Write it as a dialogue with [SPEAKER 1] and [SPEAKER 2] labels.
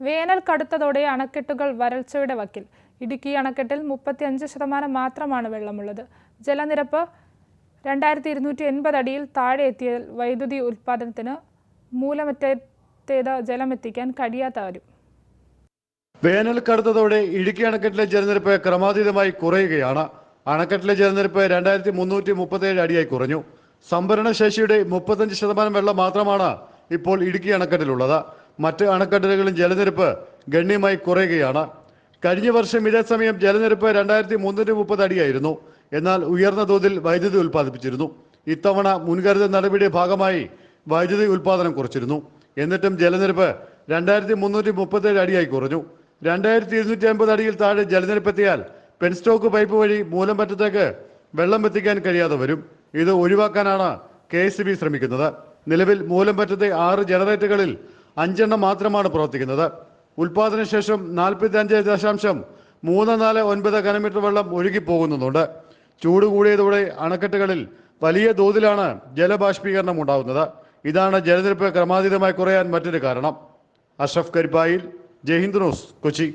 [SPEAKER 1] വേനൽ കടുത്തതോടെ അണക്കെട്ടുകൾ വരൾച്ചയുടെ വക്കിൽ. ഇടുക്കി അണക്കെട്ടിൽ മുപ്പത്തിയഞ്ച് ശതമാനം മാത്രമാണ് വെള്ളമുള്ളത്. ജലനിരപ്പ് രണ്ടായിരത്തി ഇരുന്നൂറ്റി എൺപത് അടിയിൽ താഴെ എത്തിയാൽ വൈദ്യുതി ഉൽപ്പാദനത്തിന് മൂലമറ്റത്തേത് ജലമെത്തിക്കാൻ കഴിയാത്ത വരും
[SPEAKER 2] വേനൽ കടുത്തതോടെ ഇടുക്കി അണക്കെട്ടിലെ ജലനിരപ്പ് ക്രമാതീതമായി കുറയുകയാണ്. അണക്കെട്ടിലെ ജലനിരപ്പ് രണ്ടായിരത്തി മുന്നൂറ്റി മുപ്പത്തേഴ് അടിയായി കുറഞ്ഞു. സംഭരണ ശേഷിയുടെ മുപ്പത്തഞ്ച് ശതമാനം വെള്ളം മാത്രമാണ് ഇപ്പോൾ ഇടുക്കി അണക്കെട്ടിലുള്ളത്. മറ്റ് അണക്കെട്ടുകളിലും ജലനിരപ്പ് ഗണ്യമായി കുറയുകയാണ്. കഴിഞ്ഞ വർഷം ഇതേ സമയം ജലനിരപ്പ് രണ്ടായിരത്തി മുന്നൂറ്റി മുപ്പത് അടിയായിരുന്നു. എന്നാൽ ഉയർന്ന തോതിൽ വൈദ്യുതി ഉൽപ്പാദിപ്പിച്ചിരുന്നു. ഇത്തവണ മുൻകരുതൽ നടപടിയുടെ ഭാഗമായി വൈദ്യുതി ഉൽപ്പാദനം കുറച്ചിരുന്നു. എന്നിട്ടും ജലനിരപ്പ് രണ്ടായിരത്തി മുന്നൂറ്റി മുപ്പത്തേഴ് അടിയായി കുറഞ്ഞു. രണ്ടായിരത്തി ഇരുന്നൂറ്റി അമ്പത് അടിയിൽ താഴെ ജലനിരപ്പെത്തിയാൽ പെൻസ്റ്റോക്ക് പൈപ്പ് വഴി മൂലംപറ്റത്തേക്ക് വെള്ളം എത്തിക്കാൻ കഴിയാതെ വരും. ഇത് ഒഴിവാക്കാനാണ് കെ ശ്രമിക്കുന്നത്. നിലവിൽ മൂലംപറ്റത്തെ ആറ് ജനറേറ്ററുകളിൽ അഞ്ചെണ്ണം മാത്രമാണ് പ്രവർത്തിക്കുന്നത്. ഉൽപാദന ശേഷം നാൽപ്പത്തി അഞ്ച് ദശാംശം മൂന്ന് നാല് ഒൻപത് ഘനമീറ്റർ വെള്ളം ഒഴുകി പോകുന്നുണ്ട് ചൂട് കൂടിയതോടെ അണക്കെട്ടുകളിൽ വലിയ തോതിലാണ് ജലബാഷ്പീകരണം ഉണ്ടാകുന്നത്. ഇതാണ് ജലനിരപ്പ് ക്രമാതീതമായി കുറയാൻ മറ്റൊരു കാരണം. അഷ്റഫ് കരിപ്പായിൽ ജയ്ഹിന്ദ് ന്യൂസ് കൊച്ചി.